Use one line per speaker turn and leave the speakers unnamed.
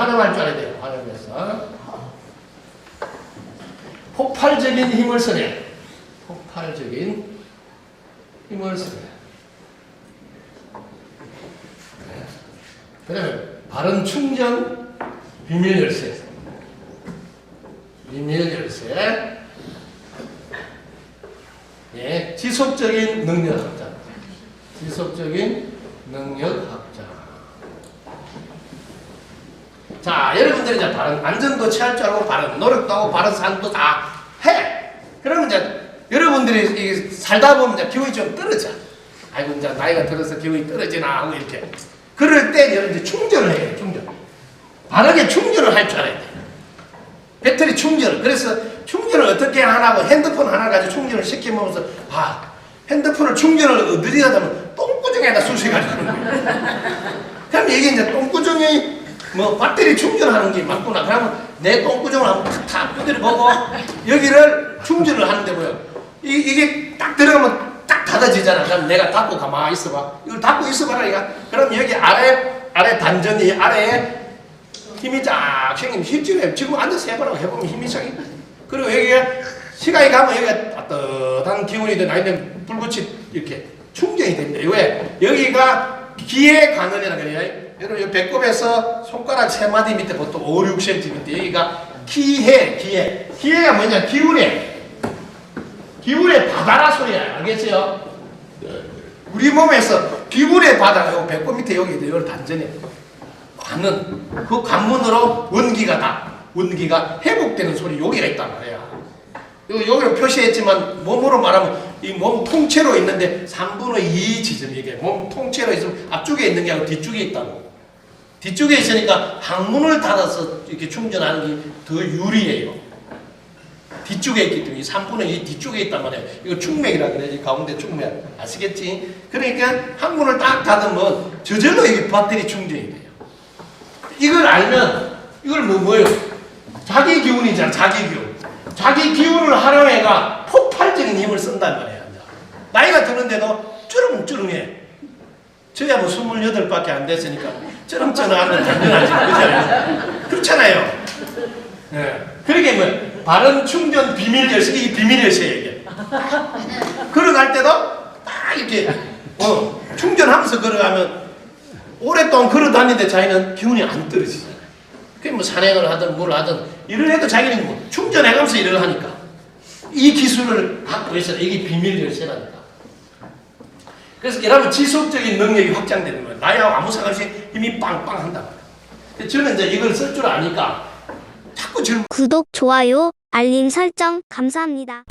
활용할 줄 알아야 돼요. 활용해서. 폭발적인 힘을 쓰네. 폭발적인 힘을 쓰네. 네. 그다음에 바른 충전 비밀 열쇠. 비밀 열쇠. 예, 지속적인 능력 확장. 지속적인 능력 확장. 자, 여러분들이 이제 바른 안전도 취할 줄 알고 바른 노력도 하고 바른 삶도 다 해. 그러면 이제 여러분들이 살다 보면 이제 기운이 좀 떨어져. 아이고 이제 나이가 들어서 기운이 떨어지나 하고 이렇게. 그럴 때 여러분 이제 충전을 해요. 충전. 바르게 충전을 할 줄 알아야 돼. 배터리 충전을. 그래서 충전을 어떻게 하나고 핸드폰 하나 가지고 충전을 시켜먹으면서 아 핸드폰을 충전을 어디다 하면 똥구멍에다 쑤셔가지고 그럼 이게 이제 똥구멍이 뭐 배터리 충전하는 게 맞구나. 그러면 내 똥구멍을 한번 탁탁 두드려 보고 여기를 충전을 하는데 뭐요? 이, 이게 딱 들어가면 딱 닫아지잖아. 그럼 내가 닫고 가만히 있어봐. 이걸 닫고 있어봐라, 이가. 그럼 여기 아래, 아래 단전이 아래에 힘이 쫙 생기면 힘줄에 지금 앉아서 해보라고 해보면 힘이 생기 그리고 여기가 시간이 가면 여기가 따뜻한 기운이 돼 나이는 불꽃이 이렇게 충전이 됩니다. 왜? 여기가 기의 관원이라 그래요. 여러분 이 배꼽에서 손가락 세 마디 밑에 보통 5, 6cm 여기가 기해, 기해. 기해가 뭐냐? 기운에 기운의 바다라 소리야. 알겠어요? 우리 몸에서 기운의 바다가 요 배꼽 밑에 여기 이걸 단전해. 관은 그 관문으로 원기가 다 원기가 회복되는 소리 여기가 있단 말이야. 요- 여기로 표시했지만 몸으로 말하면 이 몸 통째로 있는데 3분의 2 지점이 이게 몸 통째로 있으면 앞쪽에 있는 게 아니고 뒤쪽에 있다고. 뒤쪽에 있으니까 항문을 닫아서 이렇게 충전하는 게 더 유리해요. 뒤쪽에 있기 때문에 3분의 2 뒤쪽에 있단 말이야. 이거 충맥이라 그래. 이 가운데 충맥. 아시겠지? 그러니까 항문을 딱 닫으면 저절로 이게 배터리 충전이 돼요. 이걸 알면 이걸 뭐 뭐예요? 자기 기운이잖아. 자기 기운. 자기 기운을 활용해가 폭발적인 힘을 쓴단 말이야. 나이가 드는데도 쭈릉쭈릉해. 저야 뭐 28밖에 안 됐으니까 쩌렁쩌렁하면 당연하지. 그렇잖아요. 예. 그러게 뭐 바른 충전 비밀 열쇠 이 비밀 열쇠 이게. 걸어갈 때도 딱 이렇게 어, 충전하면서 걸어가면 오랫동안 걸어 다니는데 자기는 기운이 안 떨어지잖아요. 그게 뭐 산행을 하든 뭘 하든 일을 해도 자기는 뭐 충전해가면서 일을 하니까 이 기술을 갖고 있어야 이게 비밀 열쇠라니까. 그래서 이러면 지속적인 능력이 확장되는 거예요. 나이하고 아무 상관없이 힘이 빵빵 한다. 저는 이제 이걸 쓸 줄 아니까 자꾸 젊
구독, 좋아요, 알림 설정 감사합니다.